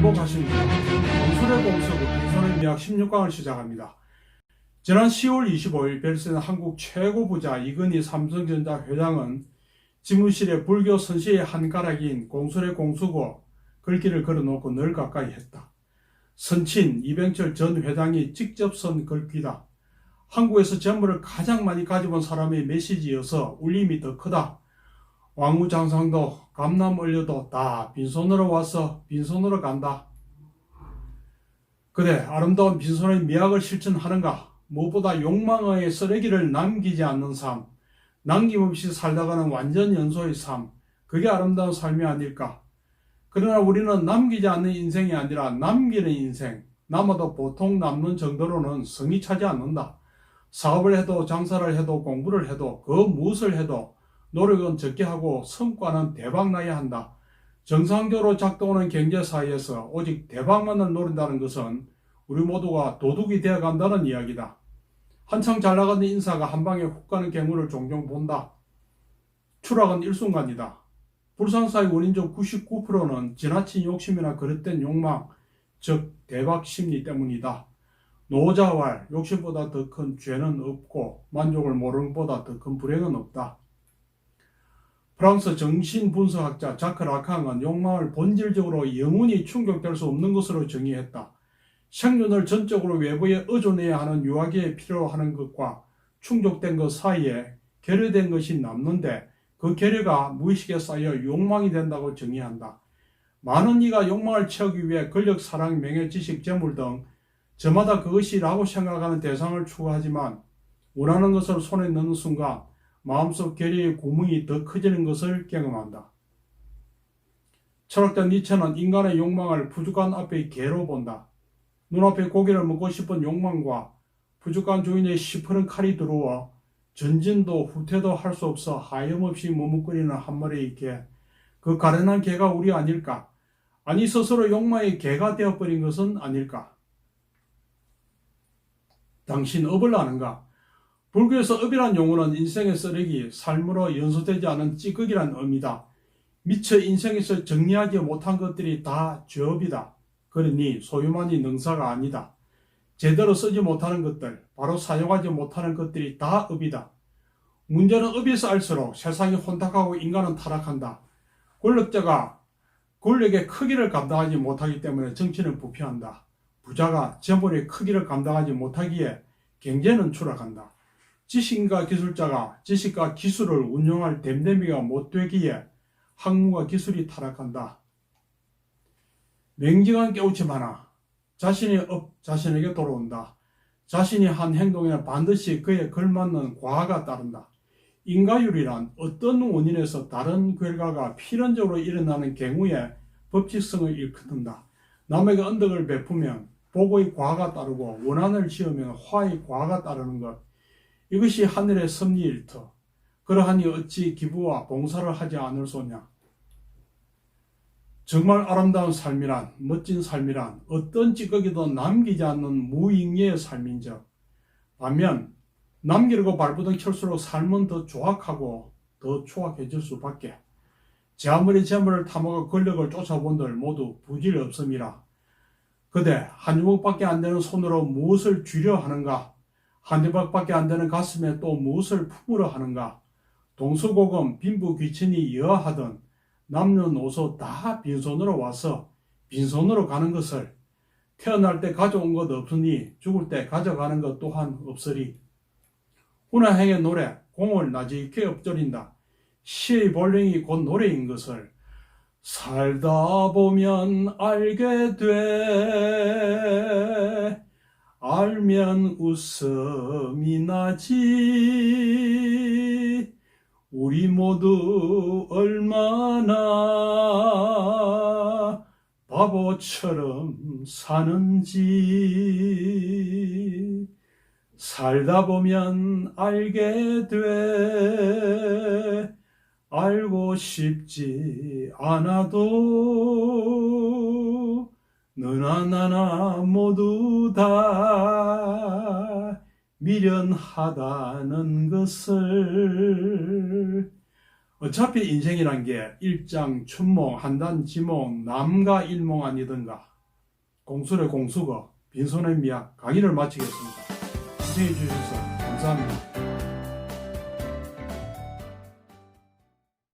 행복하십니까? 공술의 공석은 빈손의 미학 16강을 시작합니다. 지난 10월 25일 별세는 한국 최고 부자 이건희 삼성전자 회장은 집무실에 불교 선시의 한 가락인 공술의 공수고 글귀를 걸어놓고 늘 가까이 했다. 선친 이병철 전 회장이 직접 쓴 글귀다. 한국에서 재물을 가장 많이 가져본 사람의 메시지여서 울림이 더 크다. 왕우장상도 감남을려도 다 빈손으로 와서 빈손으로 간다. 그래 아름다운 빈손의 미학을 실천하는가? 무엇보다 욕망의 쓰레기를 남기지 않는 삶, 남김없이 살다가는 완전 연소의 삶, 그게 아름다운 삶이 아닐까? 그러나 우리는 남기지 않는 인생이 아니라 남기는 인생, 남아도 보통 남는 정도로는 성이 차지 않는다. 사업을 해도 장사를 해도 공부를 해도 그 무엇을 해도 노력은 적게 하고 성과는 대박 나야 한다. 정상적으로 작동하는 경제 사회에서 오직 대박만을 노린다는 것은 우리 모두가 도둑이 되어 간다는 이야기다. 한창 잘 나가는 인사가 한 방에 훅 가는 경우를 종종 본다. 추락은 일순간이다. 불상사의 원인 중 99%는 지나친 욕심이나 그릇된 욕망, 즉 대박 심리 때문이다. 노자왈 욕심보다 더 큰 죄는 없고 만족을 모르는 것보다 더 큰 불행은 없다. 프랑스 정신분석학자 자크 라캉은 욕망을 본질적으로 영원히 충족될 수 없는 것으로 정의했다. 생존을 전적으로 외부에 의존해야 하는 유아기에 필요로 하는 것과 충족된 것 사이에 결여된 것이 남는데 그 결여가 무의식에 쌓여 욕망이 된다고 정의한다. 많은 이가 욕망을 채우기 위해 권력, 사랑, 명예, 지식, 재물 등 저마다 그것이라고 생각하는 대상을 추구하지만 원하는 것을 손에 넣는 순간 마음속 결의의 구멍이 더 커지는 것을 경험한다. 철학자 니체는 인간의 욕망을 부족한 앞의 개로 본다. 눈앞에 고기를 먹고 싶은 욕망과 부족한 주인의 시퍼런 칼이 들어와 전진도 후퇴도 할 수 없어 하염없이 머뭇거리는 한 마리의 개. 그 가련한 개가 우리 아닐까? 아니 스스로 욕망의 개가 되어버린 것은 아닐까? 당신 업을 아는가? 불교에서 업이란 용어는 인생의 쓰레기, 삶으로 연소되지 않은 찌꺼기란 의미다. 미처 인생에서 정리하지 못한 것들이 다 죄업이다. 그러니 소유만이 능사가 아니다. 제대로 쓰지 못하는 것들, 바로 사용하지 못하는 것들이 다 업이다. 문제는 업에서 알수록 세상이 혼탁하고 인간은 타락한다. 권력자가 권력의 크기를 감당하지 못하기 때문에 정치는 부패한다. 부자가 재물의 크기를 감당하지 못하기에 경제는 추락한다. 지식인과 기술자가 지식과 기술을 운용할 댐댐이가 못되기에 학문과 기술이 타락한다. 맹징한 깨우침 하나. 자신의 업 자신에게 돌아온다. 자신이 한 행동에는 반드시 그에 걸맞는 과가 따른다. 인가율이란 어떤 원인에서 다른 결과가 필연적으로 일어나는 경우에 법칙성을 일컫는다. 남에게 언덕을 베푸면 복의 과가 따르고 원한을 지으면 화의 과가 따르는 것. 이것이 하늘의 섭리일터. 그러하니 어찌 기부와 봉사를 하지 않을 소냐. 정말 아름다운 삶이란 멋진 삶이란 어떤 찌꺼기도 남기지 않는 무의미의 삶인적 반면 남기려고 발부둥 켤수록 삶은 더 조악하고 더 초악해질 수밖에 제 아무리 재물을 탐하고 권력을 쫓아본들 모두 부질 없음이라 그대 한 주먹밖에 안 되는 손으로 무엇을 쥐려 하는가 한 대박밖에 안 되는 가슴에 또 무엇을 품으려 하는가 동서고금 빈부귀천이 여하던 남녀노소 다 빈손으로 와서 빈손으로 가는 것을 태어날 때 가져온 것 없으니 죽을 때 가져가는 것 또한 없으리. 훈화행의 노래 공을 나지게 엎드린다. 시의 본령이 곧 노래인 것을 살다 보면 알게 돼 알면 웃음이 나지. 우리 모두 얼마나 바보처럼 사는지. 살다 보면 알게 돼. 알고 싶지 않아도 너나 나나 모두 다 미련하다는 것을 어차피 인생이란 게 일장, 춘몽, 한단, 지몽, 남가 일몽 아니던가. 공술의 공수거, 빈손의 미학 강의를 마치겠습니다. 시청해 주셔서 감사합니다.